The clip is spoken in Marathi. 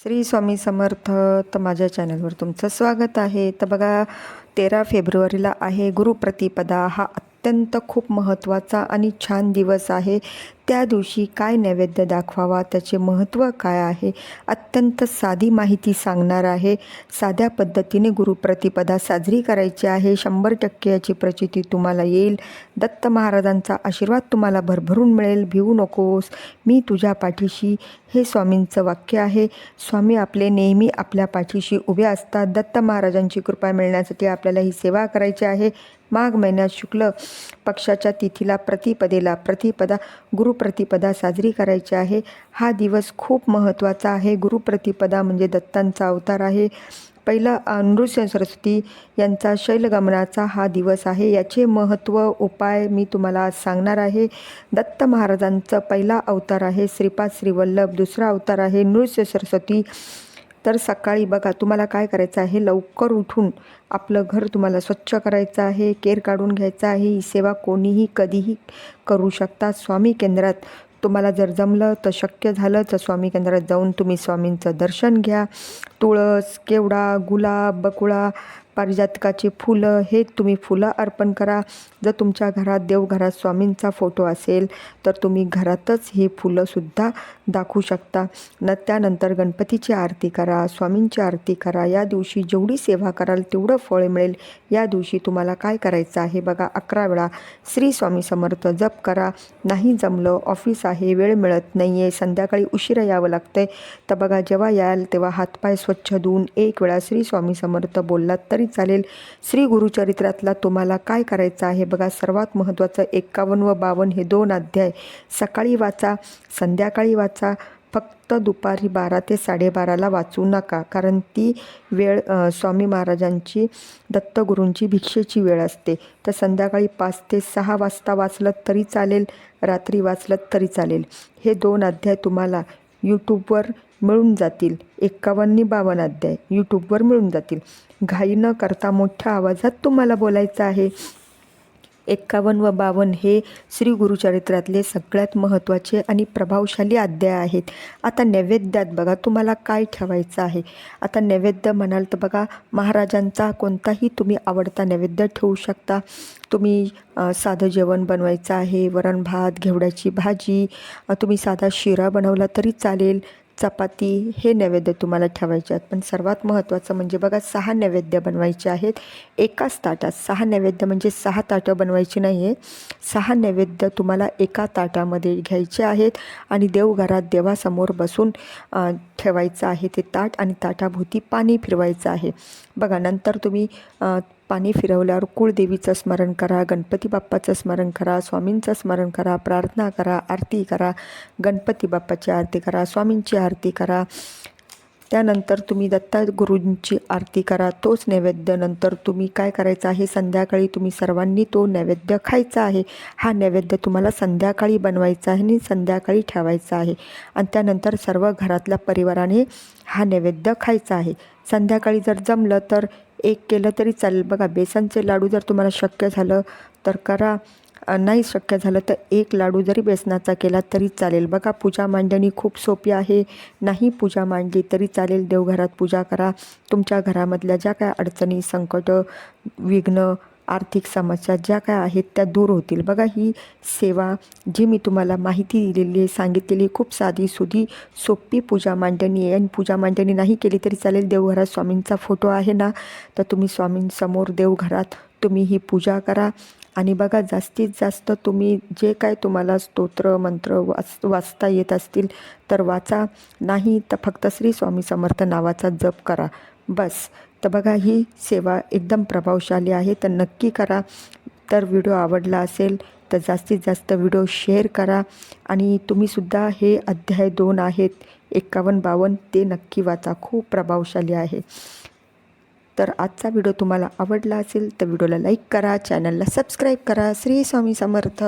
श्री स्वामी समर्थ तर माझ्या चॅनलवर तुमचं स्वागत आहे. तर बघा तेरा फेब्रुवारीला आहे गुरुप्रतिपदा हा अत्यंत खूप महत्त्वाचा आणि छान दिवस आहे. त्या दिवशी काय नैवेद्य दाखवावा त्याचे महत्त्व काय आहे अत्यंत साधी माहिती सांगणार आहे. साध्या पद्धतीने गुरुप्रतिपदा साजरी करायची आहे. शंभर टक्के याची प्रचिती तुम्हाला येईल. दत्त महाराजांचा आशीर्वाद तुम्हाला भरभरून मिळेल. भिवू नकोस. मी तुझ्या पाठीशी हे स्वामींचं वाक्य आहे. स्वामी आपले नेहमी आपल्या पाठीशी उभे असतात. दत्त महाराजांची कृपा मिळण्यासाठी आपल्याला ही सेवा करायची आहे. माघ महिन्यात शुक्ल पक्षाच्या तिथीला प्रतिपदेला प्रतिपदा गुरुप्रतिपदा साजरी करायची आहे. हा दिवस खूप महत्त्वाचा आहे. गुरुप्रतिपदा म्हणजे दत्तांचा अवतार आहे. पहिला नृसिंह सरस्वती यांचा शैलगमनाचा हा दिवस आहे. याचे महत्त्व उपाय मी तुम्हाला आज सांगणार आहे. दत्त महाराजांचं पहिला अवतार आहे. श्रीपाद श्रीवल्लभ दुसरा अवतार आहे. नृसिंह सरस्वती तर सकाळी बघा तुम्हाला काय करायचं आहे? लवकर उठून आपलं घर तुम्हाला स्वच्छ करायचं आहे केर काढून घ्यायचं आहे. ही सेवा कोणीही कधीही करू शकता. स्वामी केंद्रात तुम्हाला जर जमलं तर शक्य झालं तर स्वामी केंद्रात जाऊन तुम्ही स्वामींचं दर्शन घ्या. तुळस केवडा गुलाब बकुळा पारिजातकाची फुलं हे तुम्ही फुलं अर्पण करा. जर तुमच्या घरात देवघरात स्वामींचा फोटो असेल तर तुम्ही घरातच हे फुलंसुद्धा दाखवू शकता. न त्यानंतर गणपतीची आरती करा स्वामींची आरती करा. या दिवशी जेवढी सेवा कराल तेवढं फळ मिळेल. या दिवशी तुम्हाला काय करायचं आहे बघा अकरा वेळा श्री स्वामी समर्थ जप करा. नाही जमलं ऑफिस आहे वेळ मिळत नाही आहे संध्याकाळी उशिरा यावं लागतंय. तर बघा जेव्हा याल तेव्हा हातपाय स्वच्छ धुवून एक वेळा श्री स्वामी समर्थ बोललात तरी चालेल. श्री गुरुचरित्रातला तुम्हाला काय करायचं आहे? बघा सर्वात महत्त्वाचं एक्कावन्न व बावन्न हे दोन अध्याय. सकाळी वाचा संध्याकाळी वाचा. फक्त दुपारी बारा ते साडेबाराला वाचू नका. कारण ती वेळ स्वामी महाराजांची दत्तगुरूंची भिक्षेची वेळ असते. तर संध्याकाळी पाच ते सहा वाजता वाचलं तरी चालेल रात्री वाचलं तरी चालेल. हे दोन अध्याय तुम्हाला यूट्यूबवर मिळून जातील. एक्कावन्नी बावन्न अध्याय यूट्यूबवर मिळून जातील. घाई न करता मोठ्या आवाजात तुम्हाला बोलायचं आहे. एक्कावन्न व बावन्न हे श्री गुरुचरित्रातले सगळ्यात महत्त्वाचे आणि प्रभावशाली अध्याय आहेत. आता नैवेद्यात बघा तुम्हाला काय ठेवायचं आहे? आता नैवेद्य म्हणाल तर बघा महाराजांचा कोणताही तुम्ही आवडता नैवेद्य ठेवू शकता. तुम्ही साधं जेवण बनवायचं आहे वरण भात घेवड्याची भाजी तुम्ही साधा शिरा बनवला तरी चालेल. चपाती हे नैवेद्य तुम्हाला ठेवायचे आहेत. पण सर्वात महत्त्वाचं म्हणजे बघा सहा नैवेद्य बनवायचे आहेत. एकाच ताटात सहा नैवेद्य म्हणजे सहा ताटं बनवायची नाही आहे सहा नैवेद्य तुम्हाला एका ताटामध्ये घ्यायचे आहेत आणि देवघरात देवासमोर बसून ठेवायचं आहे ते ताट आणि ताटाभोवती पाणी फिरवायचं आहे. बघा नंतर तुम्ही पाणी फिरवल्यावर कुळदेवीचं स्मरण करा गणपती बाप्पाचं स्मरण करा स्वामींचं स्मरण करा प्रार्थना करा आरती करा गणपती बाप्पाची आरती करा स्वामींची आरती करा. त्यानंतर तुम्ही दत्ता गुरूंची आरती करा तोच नैवेद्य. नंतर तुम्ही काय करायचं आहे? संध्याकाळी तुम्ही सर्वांनी तो नैवेद्य खायचा आहे. हा नैवेद्य तुम्हाला संध्याकाळी बनवायचा आहे आणि संध्याकाळी ठेवायचा आहे. आणि त्यानंतर सर्व घरातल्या परिवाराने हा नैवेद्य खायचा आहे. संध्याकाळी जर जमलं तर एक केलं तरी चालेल. बघा बेसनचे लाडू जर तुम्हाला शक्य झालं तर करा. नाही शक्य झालं तर एक लाडू जरी बेसनाचा केला तरी चालेल. बघा पूजा मांडणी खूप सोपी आहे. नाही पूजा मांडली तरी चालेल. देवघरात पूजा करा. तुमच्या घरामधल्या ज्या काय अडचणी संकट विघ्न आर्थिक समस्या ज्या काय आहेत त्या दूर होतील. बघा ही सेवा जी मी तुम्हाला माहिती दिलेली आहे सांगितलेली खूप साधी सुधी सोपी पूजा मांडणी आहे. आणि पूजा मांडणी नाही केली तरी चालेल देवघरात स्वामींचा फोटो आहे ना तर तुम्ही स्वामींसमोर देवघरात तुम्ही ही पूजा करा. आणि बघा जास्तीत जास्त तुम्ही जे काय तुम्हाला स्तोत्र मंत्र वाच वाचता येत असतील तर वाचा. नाही तर फक्त श्री स्वामी समर्थ नावाचा जप करा. बस. तर बघा ही सेवा एकदम प्रभावशाली आहे. तर नक्की करा. तर व्हिडिओ आवडला असेल तर जास्तीत जास्त व्हिडिओ शेअर करा. आणि तुम्हीसुद्धा हे अध्याय दोन आहेत एक्कावन्न बावन्न ते नक्की वाचा. खूप प्रभावशाली आहे. तर आजचा व्हिडिओ तुम्हाला आवडला असेल तर व्हिडिओला लाईक करा चॅनलला सबस्क्राईब करा. श्री स्वामी समर्थ.